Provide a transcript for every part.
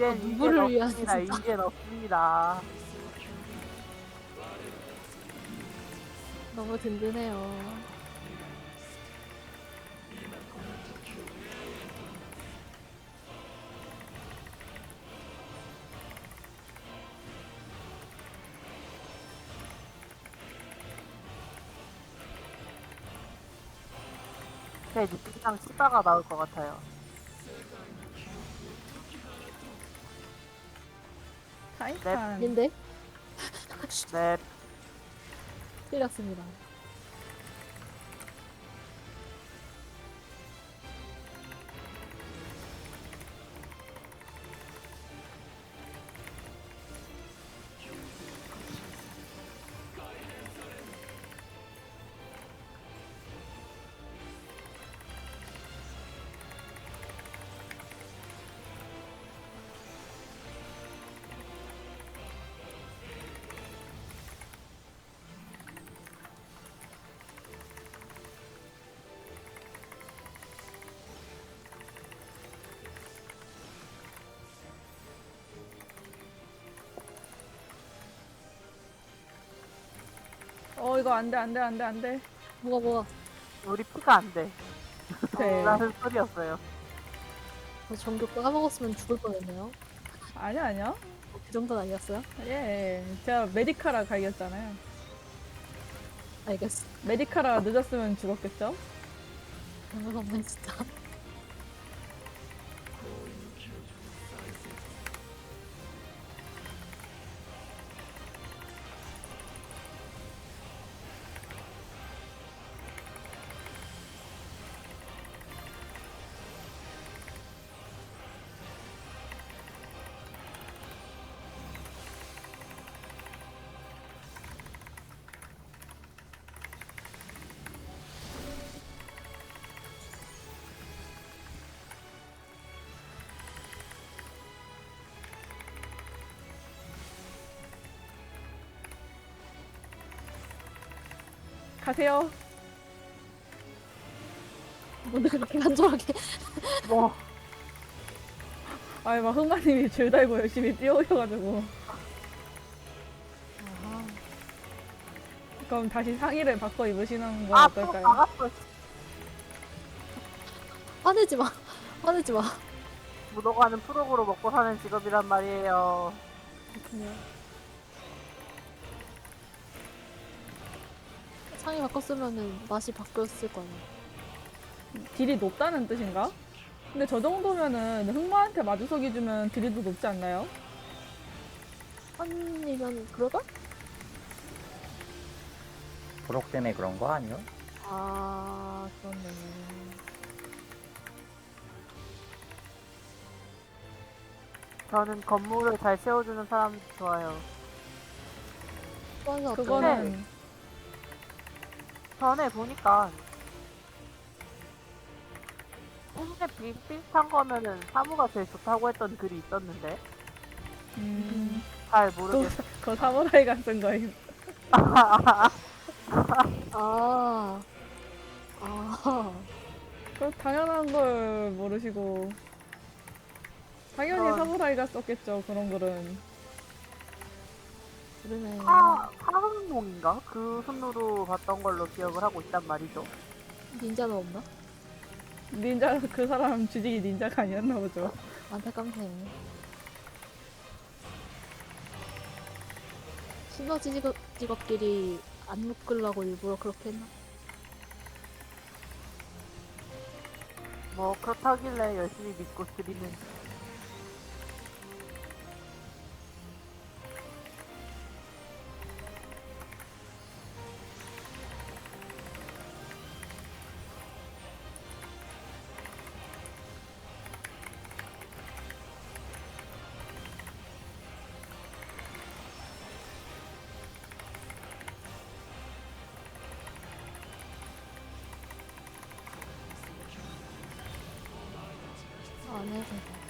이젠 이젠 누구를 위한 없습니다. 진짜. 이젠 없습니다. 너무 든든해요. 제 느낌상 치다가 나올 것 같아요. 타이탄. 아닌데? 네. 틀렸습니다. 어 이거 안돼 안돼 안돼 안돼. 뭐가 뭐가? 우리 피가 안 돼. 네. 라는 소리였어요. 저 전교 까먹었으면 죽을 뻔했네요. 아니야 아니야. 그 정도는 아니었어요? 예. 제가 메디카라 갈겼잖아요. 알겠어. 메디카라 늦었으면 죽었겠죠? 별거 없네 진짜. 가세요. 오늘 그렇게 간절하게. 뭐 아이 막 흑마님이 줄 달고 열심히 뛰어오셔가지고 아, 그럼 다시 상의를 바꿔 입으시는 건 아, 또 어떨까요? 나갔어. 화내지 마. 화내지 마. 묻어가는 프로그로 먹고 사는 직업이란 말이에요. 그렇군요. 상이 바꿨으면은 맛이 바뀌었을 거 아니야. 딜이 높다는 뜻인가? 근데 저 정도면은 흑마한테 마주서기 주면 딜이 더 높지 않나요? 아니면 그럴까? 부록 때문에 그런 거 아니요? 아, 그렇네. 저는 건물을 잘 세워주는 사람이 좋아요. 그거는 전에 보니까 홍대 비슷비슷한 거면은 사무가 제일 좋다고 했던 글이 있었는데 음, 잘 또 모르겠어요. 그 사무라이가 쓴 거임. 아, 아, 그 당연한 걸 모르시고 당연히 그런- 사무라이가 썼겠죠 그런 글은. 그러네. 파, 파흥몽인가? 그 순으로 봤던 걸로 기억을 하고 있단 말이죠. 닌자는 없나? 닌자 그 사람 주직이 닌자가 아니었나 보죠. 안타깝네. 시너지 직업, 직업끼리 안 묶으려고 일부러 그렇게 했나? 뭐 그렇다길래 열심히 믿고 드리는 안 해도 돼.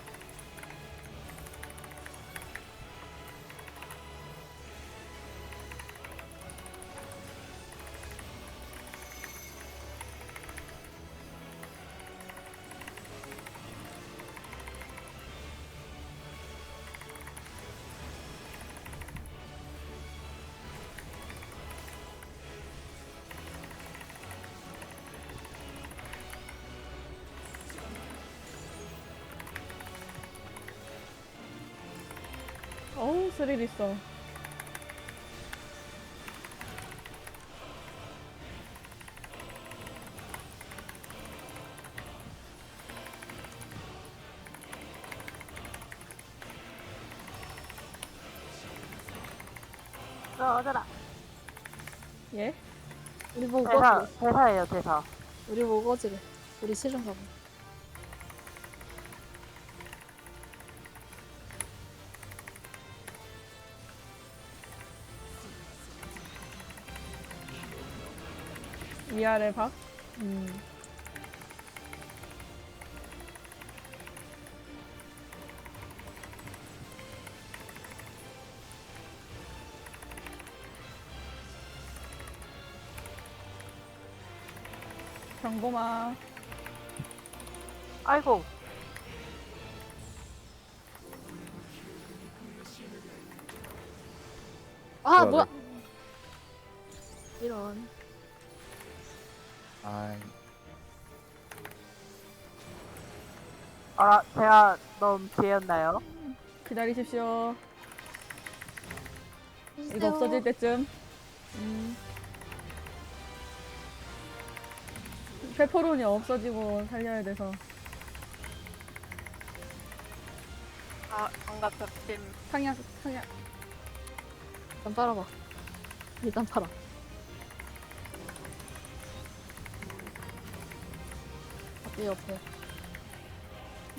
어우 스릴 있어. 꺼져라. 예? 우리 보고 대사. 대사예요, 대사. 우리 보고 꺼지래. 우리 싫은가 봐. 위아래 박. 음. 경고마. 아이고, 아 뭐야, 뭐야? 이런. 아, 아, 제가 너무 뒤였나요? 기다리십시오. 이거 없어질 때쯤. 음. 페퍼론이 없어지고 살려야 돼서. 아, 반갑 벽팀. 상향, 상향. 일단 빨아봐. 일단 팔아. 앞에 옆에.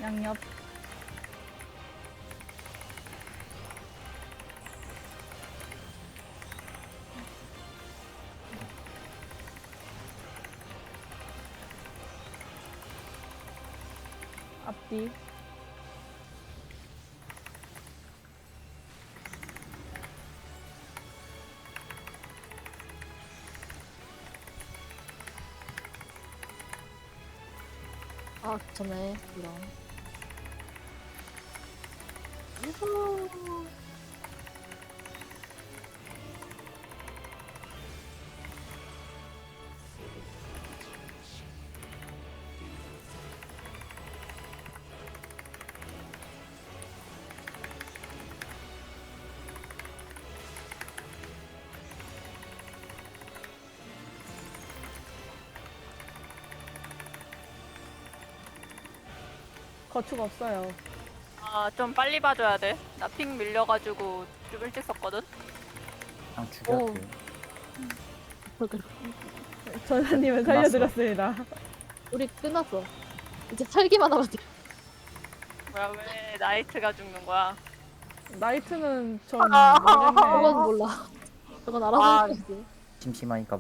양옆. 앞뒤. 아 전에 이런. 유후. 거축 없어요. 아, 좀 빨리 봐줘야 돼. 나 핑 밀려가지고 좀 일찍 썼거든? 그냥. 전사님을 끝났어. 살려드렸습니다. 우리 끝났어. 이제 살기만 하면 돼. 뭐야, 왜 나이트가 죽는 거야? 나이트는 전 아. 모르겠네. 그건 몰라. 그건 알아서 아. 해야지. 심심하니까